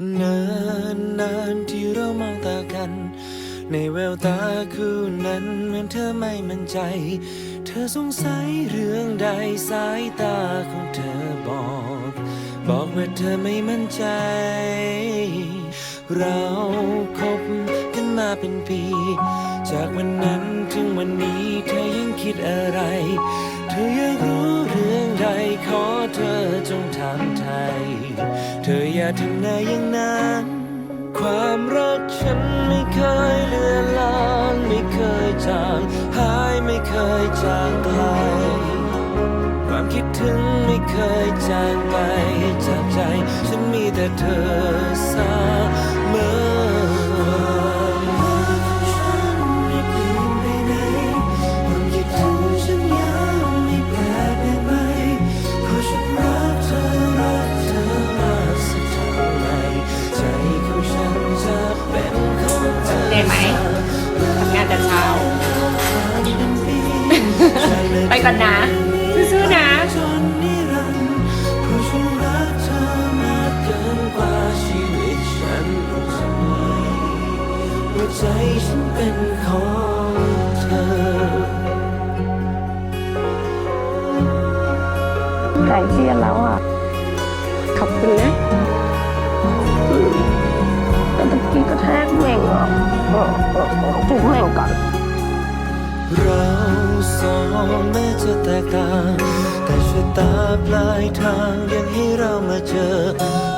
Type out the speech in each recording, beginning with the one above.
นานนานที่เรามองตากัน ในแววตาคู่นั้นเหมือนเธอไม่มั่นใจ เธอสงสัยเรื่องใดสายตาของเธอบอก บอกว่าเธอไม่มั่นใจ เราคบกันมาเป็นปี จากวันนั้นถึงวันนี้เธอยังคิดอะไร เธออยากรู้เรื่องใดขอเธอจงถามไทยเธ อย่าทำนายอย่างนั้น ความรักฉันไม่เคยเลือนลางไม่เคยจางหายไม่เคยจางไกล ความคิดถึงไม่เคยจางไปจากใจ ฉันมีแต่เธอสา ก่อนนะสู้ๆนะจนนิรันดร์เพราะฉันรักเธอมากเกินะไม่หัวใจฉันเป็นของเธอไก่เชียร์แล้วอะ ขอบคุณนะ สองแม้จะแตกต่างแต่ชะตาปลายทางยังให้เรามาเจอ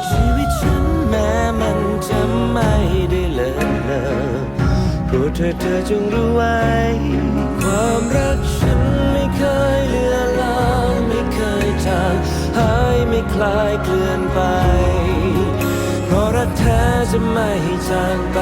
ชีวิตฉันแม้มันจะไม่ได้เลิศเลอโปรดเธอเธอจงรู้ไว้ ความรักฉันไม่เคยเลือนลางไม่เคยจางหายไม่คลายเคลื่อนไปเพราะรักแท้จะไม่จางไป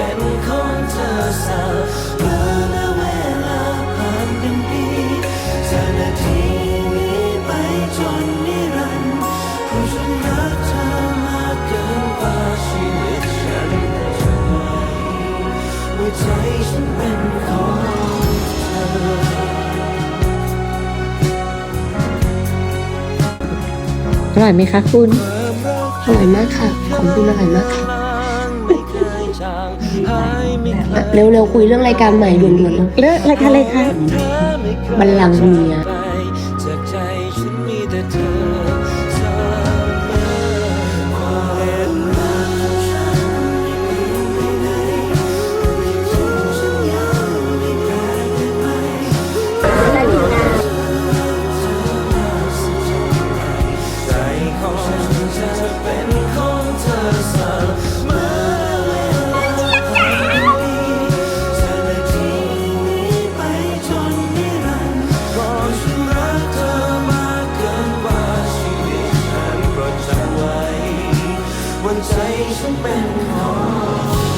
เป็นของเธอสมอแม้เวลาผ่านเป็นปีจากนาทีนี้ไปจนนิรันดร์เพราะฉันรักเธอมากเกินกว่าชีวิตฉันจะไหวหัวใจฉันเป็นของเธออร่อยไหมคะคุณ อร่อยมากค่ะ ของคุณอร่อยมากค่ะ เร็วๆคุยเรื่องรายการใหม่ด่วนๆเลยเลือกรายการอะไรคะบัลลังก์เมีย ใจฉันเป็นของ